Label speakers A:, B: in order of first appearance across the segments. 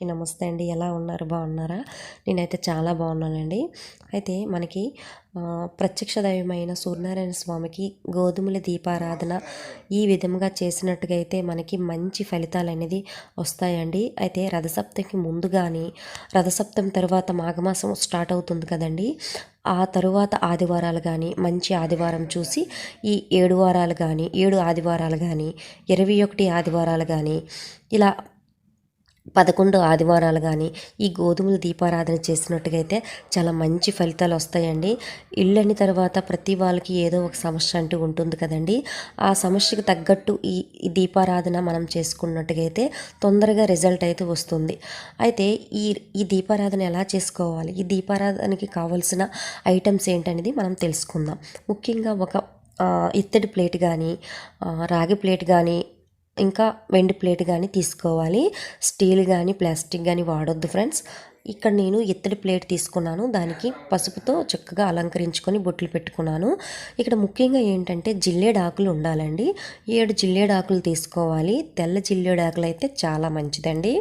A: నమస్తే అండి. ఎలా ఉన్నారు? బాగున్నారా? నేనైతే చాలా బాగున్నానండి. అయితే మనకి ప్రత్యక్ష దైవమైన సూర్యనారాయణ స్వామికి గోధుమల దీపారాధన ఈ విధంగా చేసినట్టుగా అయితే మనకి మంచి ఫలితాలు అనేది వస్తాయండి. అయితే రథసప్తమికి ముందు కానీ రథసప్తం తర్వాత మాఘమాసం స్టార్ట్ అవుతుంది కదండి. ఆ తరువాత ఆదివారాలు కానీ మంచి ఆదివారం చూసి ఈ ఏడు వారాలు కానీ ఏడు ఆదివారాలు కానీ ఇరవై ఒకటి ఆదివారాలు కానీ ఇలా పదకొండు ఆదివారాలు కానీ ఈ గోధుమల దీపారాధన చేసినట్టుగా అయితే చాలా మంచి ఫలితాలు వస్తాయండి ఇళ్ళని తర్వాత ప్రతి వాళ్ళకి ఏదో ఒక సమస్య అంటూ ఉంటుంది కదండి. ఆ సమస్యకు తగ్గట్టు ఈ దీపారాధన మనం చేసుకున్నట్టుగైతే అయితే తొందరగా రిజల్ట్ అయితే వస్తుంది. అయితే ఈ ఈ దీపారాధన ఎలా చేసుకోవాలి? ఈ దీపారాధనకి కావాల్సిన ఐటమ్స్ ఏంటనేది మనం తెలుసుకుందాం. ముఖ్యంగా ఒక ఇత్తడి ప్లేట్ కానీ రాగి ప్లేట్ కానీ ఇంకా వెండి ప్లేట్ కానీ తీసుకోవాలి. స్టీల్ కానీ ప్లాస్టిక్ కానీ వాడొద్దు ఫ్రెండ్స్. ఇక్కడ నేను ఇత్తడి ప్లేట్ తీసుకున్నాను. దానికి పసుపుతో చక్కగా అలంకరించుకొని బొట్లు పెట్టుకున్నాను. ఇక్కడ ముఖ్యంగా ఏంటంటే జిల్లేడాకులు ఉండాలండి. ఏడు జిల్లేడాకులు తీసుకోవాలి. తెల్ల జిల్లేడాకులు అయితే చాలా మంచిదండి.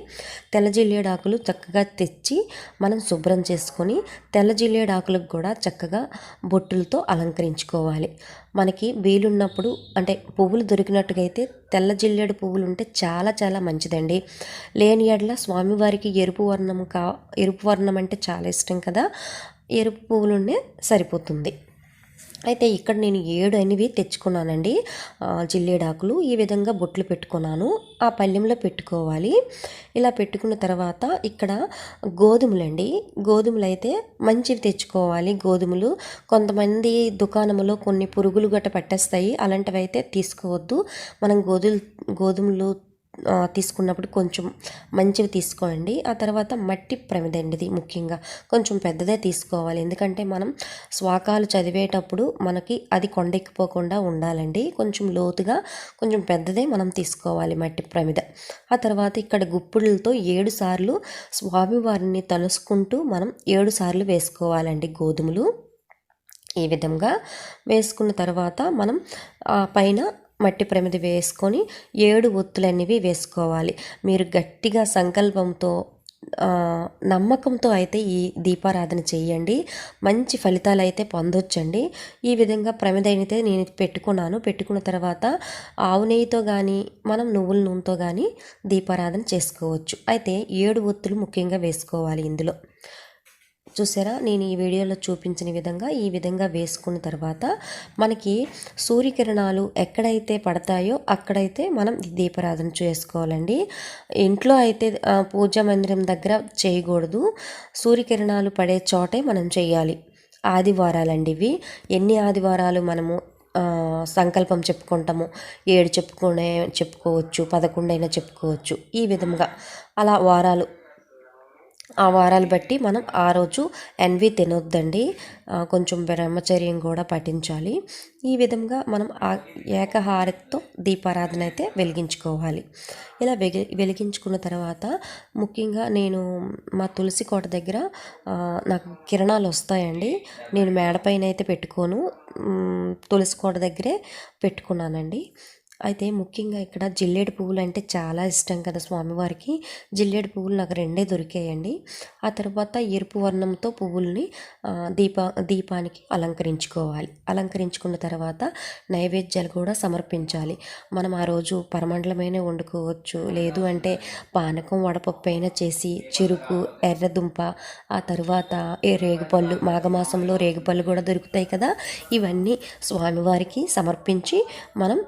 A: తెల్ల జిల్లేడాకులు చక్కగా తెచ్చి మనం శుభ్రం చేసుకొని తెల్ల జిల్లేడాకులకు కూడా చక్కగా బొట్టులతో అలంకరించుకోవాలి. మనకి వీలున్నప్పుడు అంటే పువ్వులు దొరికినట్టుగా అయితే తెల్ల జిల్లేడు పువ్వులు ఉంటే చాలా చాలా మంచిదండి. లేని ఎడల స్వామివారికి ఎరుపు వర్ణం కా ఎరుపు వర్ణం అంటే చాలా ఇష్టం కదా. ఎరుపు పువ్వులుండే సరిపోతుంది. అయితే ఇక్కడ నేను ఏడు అనేవి తెచ్చుకున్నానండి. జిల్లేడాకులు ఈ విధంగా బొట్లు పెట్టుకున్నాను. ఆ పల్లెంలో పెట్టుకోవాలి. ఇలా పెట్టుకున్న తర్వాత ఇక్కడ గోధుమలండి. గోధుమలు అయితే మంచివి తెచ్చుకోవాలి గోధుమలు. కొంతమంది దుకాణంలో కొన్ని పురుగులు గట్ట పట్టేస్తాయి. అలాంటివి అయితే తీసుకోవద్దు. మనం గోధుమ గోధుమలు తీసుకున్నప్పుడు కొంచెం మంచివి తీసుకోండి. ఆ తర్వాత మట్టి ప్రమిదండిది ముఖ్యంగా. కొంచెం పెద్దదే తీసుకోవాలి. ఎందుకంటే మనం స్వాకాలు చదివేటప్పుడు మనకి అది కొండెక్కిపోకుండా ఉండాలండి. కొంచెం లోతుగా కొంచెం పెద్దదే మనం తీసుకోవాలి మట్టి ప్రమిద. ఆ తర్వాత ఇక్కడ గుప్పుడులతో ఏడు సార్లు స్వామివారిని తలుసుకుంటూ మనం ఏడు సార్లు వేసుకోవాలండి గోధుమలు. ఈ విధంగా వేసుకున్న తర్వాత మనం పైన మట్టి ప్రమిది వేసుకొని ఏడు ఒత్తులు అనేవి వేసుకోవాలి. మీరు గట్టిగా సంకల్పంతో నమ్మకంతో అయితే ఈ దీపారాధన చేయండి. మంచి ఫలితాలు అయితే పొందొచ్చండి. ఈ విధంగా ప్రమిదైనతే నేను పెట్టుకున్నాను. పెట్టుకున్న తర్వాత ఆవు నెయ్యితో కానీ మనం నువ్వుల నూనెతో కానీ దీపారాధన చేసుకోవచ్చు. అయితే ఏడు ఒత్తులు ముఖ్యంగా వేసుకోవాలి ఇందులో. చూసారా? నేను ఈ వీడియోలో చూపించిన విధంగా ఈ విధంగా వేసుకున్న తర్వాత మనకి సూర్యకిరణాలు ఎక్కడైతే పడతాయో అక్కడైతే మనం దీపారాధన చేసుకోవాలండి. ఇంట్లో అయితే పూజా మందిరం దగ్గర చేయకూడదు. సూర్యకిరణాలు పడే చోటే మనం చేయాలి. ఆదివారాలండి ఇవి. ఎన్ని ఆదివారాలు మనము సంకల్పం చెప్పుకుంటాము ఏడు చెప్పుకునే చెప్పుకోవచ్చు పదకొండైనా చెప్పుకోవచ్చు. ఈ విధంగా అలా వారాలు ఆ వారాలు బట్టి మనం ఆ రోజు ఎన్వి తినొద్దండి. కొంచెం బ్రహ్మచర్యం కూడా పఠించాలి. ఈ విధంగా మనం ఆ ఏకహారతితో దీపారాధన అయితే వెలిగించుకోవాలి. ఇలా వెగి వెలిగించుకున్న తర్వాత ముఖ్యంగా నేను మా తులసి కోట దగ్గర నాకు కిరణాలు వస్తాయండి. నేను మేడపైన అయితే పెట్టుకోను. తులసి కోట దగ్గరే పెట్టుకున్నానండి. అయితే ముఖ్యంగా ఇక్కడ జిల్లేడు పువ్వులు అంటే చాలా ఇష్టం కదా స్వామివారికి. జిల్లేడు పువ్వులు నాకు రెండే దొరికాయండి. ఆ తర్వాత ఎరుపు వర్ణంతో పువ్వుల్ని దీప దీపానికి అలంకరించుకోవాలి. అలంకరించుకున్న తర్వాత నైవేద్యాలు కూడా సమర్పించాలి. మనం ఆ రోజు పరమండలమైన వండుకోవచ్చు. లేదు అంటే పానకం వడపప్పు అయినా చేసి చెరుకు ఎర్రదుంప ఆ తర్వాత ఏ రేగుపళ్ళు మాఘమాసంలో రేగుపళ్ళు కూడా దొరుకుతాయి కదా. ఇవన్నీ స్వామివారికి సమర్పించి మనం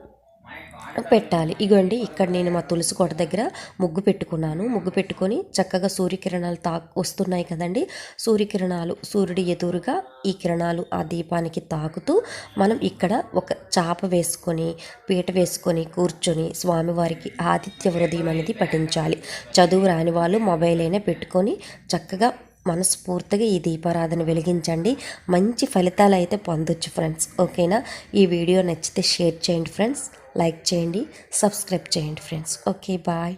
A: పెట్టాలి. ఇగోండి ఇక్కడ నేను మా తులసి కోట దగ్గర ముగ్గు పెట్టుకున్నాను. ముగ్గు పెట్టుకొని చక్కగా సూర్యకిరణాలు తా వస్తున్నాయి కదండి. సూర్యకిరణాలు సూర్యుడి ఎదురుగా ఈ కిరణాలు ఆ దీపానికి తాకుతూ మనం ఇక్కడ ఒక చాప వేసుకొని పీట వేసుకొని కూర్చొని స్వామివారికి ఆదిత్య హృదయం అనేది పఠించాలి. చదువు రాని వాళ్ళు మొబైల్ అయినా పెట్టుకొని చక్కగా మనస్ఫూర్తిగా ఈ దీపారాధన వెలిగించండి. మంచి ఫలితాలు అయితే పొందొచ్చు ఫ్రెండ్స్. ఓకేనా? ఈ వీడియో నచ్చితే షేర్ చేయండి ఫ్రెండ్స్. లైక్ చేయండి సబ్స్క్రైబ్ చేయండి ఫ్రెండ్స్. Okay bye.